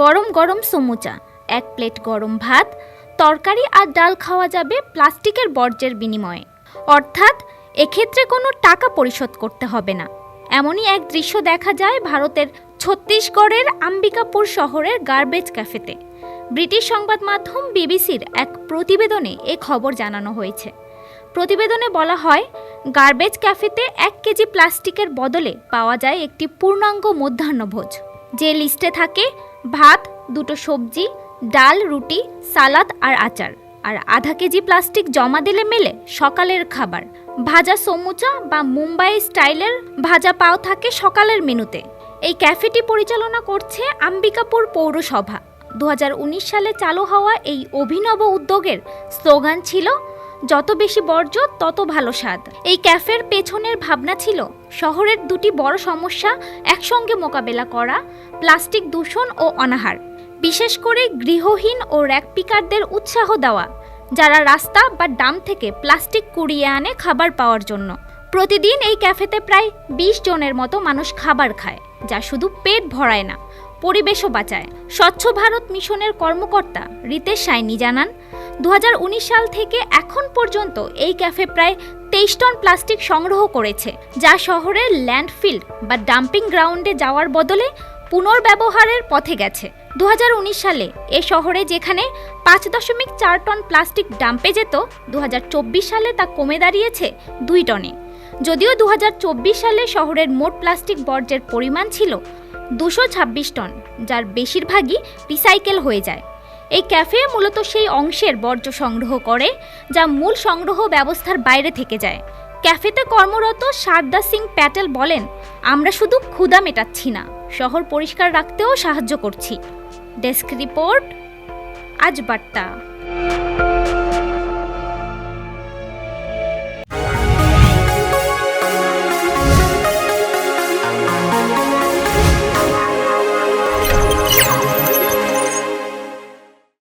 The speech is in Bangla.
গরম গরম সমুচা, এক প্লেট গরম ভাত, তরকারি আর ডাল খাওয়া যাবে প্লাস্টিকের বর্জ্যের বিনিময়ে। অর্থাৎ, এক্ষেত্রে কোনো টাকা পরিশোধ করতে হবে না। এমনই এক দৃশ্য দেখা যায় ভারতের ছত্তিশগড়ের আম্বিকাপুর শহরের গার্বেজ ক্যাফেতে ব্রিটিশ সংবাদ মাধ্যম বিবিসির এক প্রতিবেদনে এ খবর জানানো হয়েছে। প্রতিবেদনে বলা হয় গার্বেজ ক্যাফেতে এক কেজি প্লাস্টিকের বদলে পাওয়া যায় একটি পূর্ণাঙ্গ মধ্যাহ্নভোজ। যে লিস্টে থাকে ভাত, দুটো সবজি, ডাল, রুটি, সালাদ আর আচার। আর আধা কেজি প্লাস্টিক জমা দিলে মেলে সকালের খাবার। ভাজা সমুচা বা মুম্বাই স্টাইলের ভাজা পাও থাকে সকালের মেনুতে। এই ক্যাফেটি পরিচালনা করছে আম্বিকাপুর পৌরসভা। দু হাজার উনিশ সালে চালু হওয়া এই অভিনব উদ্যোগের স্লোগান ছিল যত বেশি বর্জ্য, তত ভালো স্বাদ। এই ক্যাফের পেছনের ভাবনা ছিল শহরের দুটি বড় সমস্যা একসঙ্গে মোকাবেলা করা, প্লাস্টিক দূষণ ও অনাহার। বিশেষ করে গৃহহীন ও র্যাকপিকারদের উৎসাহ দেওয়া, যারা রাস্তা বা ডাম থেকে প্লাস্টিক কুড়িয়ে আনে খাবার পাওয়ার জন্য। প্রতিদিন এই ক্যাফেতে প্রায় বিশ জনের মতো মানুষ খাবার খায়, যা শুধু পেট ভরায় না, পরিবেশও বাঁচায়। স্বচ্ছ ভারত মিশনের কর্মকর্তা রিতেশ সাইনি জানান দু হাজার উনিশ সাল থেকে এখন পর্যন্ত এই ক্যাফে প্রায় তেইশ টন প্লাস্টিক সংগ্রহ করেছে, যা শহরের ল্যান্ডফিল্ড বা ডাম্পিং গ্রাউন্ডে যাওয়ার বদলে পুনর্ব্যবহারের পথে গেছে। দু হাজার উনিশ সালে এ শহরে যেখানে পাঁচ দশমিক চার টন প্লাস্টিক ডাম্পে যেত, দু হাজার চব্বিশ সালে তা কমে দাঁড়িয়েছে দুই টনে। যদিও দু হাজার চব্বিশ সালে শহরের মোট প্লাস্টিক বর্জ্যের পরিমাণ ছিল দুশো ছাব্বিশ টন, যার বেশিরভাগই রিসাইকেল হয়ে যায়। এই ক্যাফে মূলত সেই অংশের বর্জ্য সংগ্রহ করে, যা মূল সংগ্রহ ব্যবস্থার বাইরে থেকে যায়। ক্যাফেতে কর্মরত সারদা সিং প্যাটেল বলেন, আমরা শুধু ক্ষুদা মেটাচ্ছি না, শহর পরিষ্কার রাখতেও সাহায্য করছি। ডেস্ক রিপোর্ট আজ বার্তা